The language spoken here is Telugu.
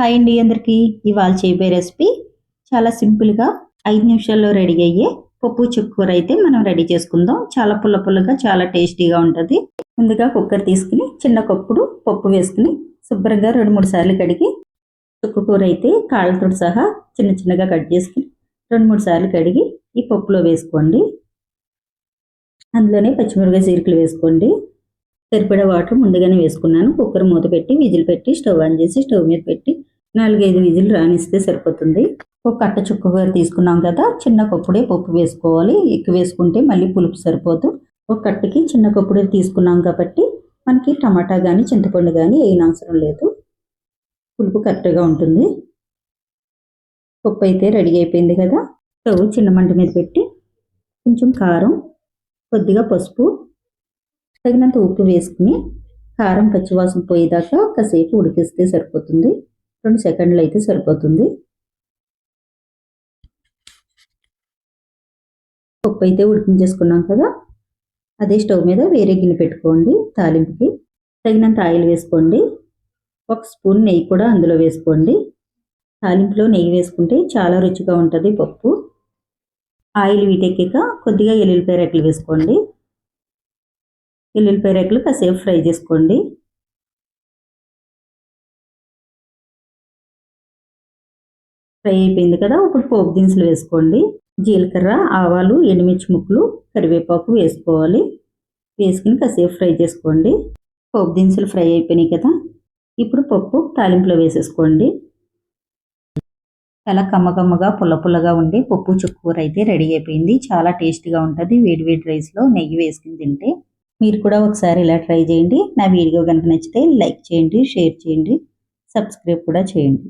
హాయ్ అండి అందరికీ. ఇవాళ చేయబోయే రెసిపీ చాలా సింపుల్గా ఐదు నిమిషాల్లో రెడీ అయ్యే పప్పు చుక్కూర అయితే మనం రెడీ చేసుకుందాం. చాలా పుల్ల పుల్లగా చాలా టేస్టీగా ఉంటుంది. ముందుగా కుక్కర్ తీసుకుని చిన్న కప్పుడు పప్పు వేసుకుని శుభ్రంగా రెండు మూడు సార్లు కడిగి చుక్కకూర అయితే కాళ్ళతో సహా చిన్న చిన్నగా కట్ చేసుకుని రెండు మూడు సార్లు కడిగి ఈ పప్పులో వేసుకోండి. అందులోనే పచ్చిమిరపకాయ చీరకులు వేసుకోండి. సరిపడా వాటర్ ముందుగానే వేసుకున్నాను. కుక్కర్ మూత పెట్టి విజిల్ పెట్టి స్టవ్ ఆన్ చేసి స్టవ్ మీద పెట్టి నాలుగైదు విజిల్ రానిస్తే సరిపోతుంది. ఒక కట్ట చుక్కగా తీసుకున్నాం కదా చిన్న కప్పుడే పప్పు వేసుకోవాలి. ఎక్కువ వేసుకుంటే మళ్ళీ పులుపు సరిపోదు. ఒక కట్టకి చిన్న కప్పుడే తీసుకున్నాం కాబట్టి మనకి టమాటా కానీ చింతపండు కానీ ఏం అవసరం లేదు. పులుపు కరెక్ట్గా ఉంటుంది. పప్పు అయితే రెడీ అయిపోయింది కదా. స్టవ్ చిన్న మంట మీద పెట్టి కొంచెం కారం కొద్దిగా పసుపు తగినంత ఉప్పు వేసుకుని కారం పచ్చివాసన పోయేదాకా కాసేపు ఉడికిస్తే సరిపోతుంది. రెండు సెకండ్లు అయితే సరిపోతుంది. పప్పు అయితే ఉడికించేసుకున్నాం కదా అదే స్టవ్ మీద వేరే గిన్నె పెట్టుకోండి తాలింపుకి. తగినంత ఆయిల్ వేసుకోండి. ఒక స్పూన్ నెయ్యి కూడా అందులో వేసుకోండి. తాలింపులో నెయ్యి వేసుకుంటే చాలా రుచిగా ఉంటుంది పప్పు. ఆయిల్ వీటెక్కాక కొద్దిగా ఎల్లుల్లిపాయ రెక్కలు వేసుకోండి. ఎల్లుల్లిపాయ రెక్కలు కాసేపు ఫ్రై చేసుకోండి. ఫ్రై అయిపోయింది కదా ఇప్పుడు పోపు దినుసులు వేసుకోండి. జీలకర్ర ఆవాలు ఎండుమిర్చి ముక్కలు కరివేపాకు వేసుకోవాలి. వేసుకుని కాసేపు ఫ్రై చేసుకోండి. పోపు దినుసులు ఫ్రై అయిపోయినాయి కదా ఇప్పుడు పప్పు తాలింపులో వేసేసుకోండి. చాలా కమ్మకమ్మగా పుల్ల పుల్లగా ఉండే పప్పు చుక్కూర అయితే రెడీ అయిపోయింది. చాలా టేస్టీగా ఉంటుంది. వేడి వేడి రైస్లో నెయ్యి వేసుకుని తింటే మీరు కూడా ఒకసారి ఇలా ట్రై చేయండి. నా వీడియో కనుక నచ్చితే లైక్ చేయండి షేర్ చేయండి సబ్స్క్రైబ్ కూడా చేయండి.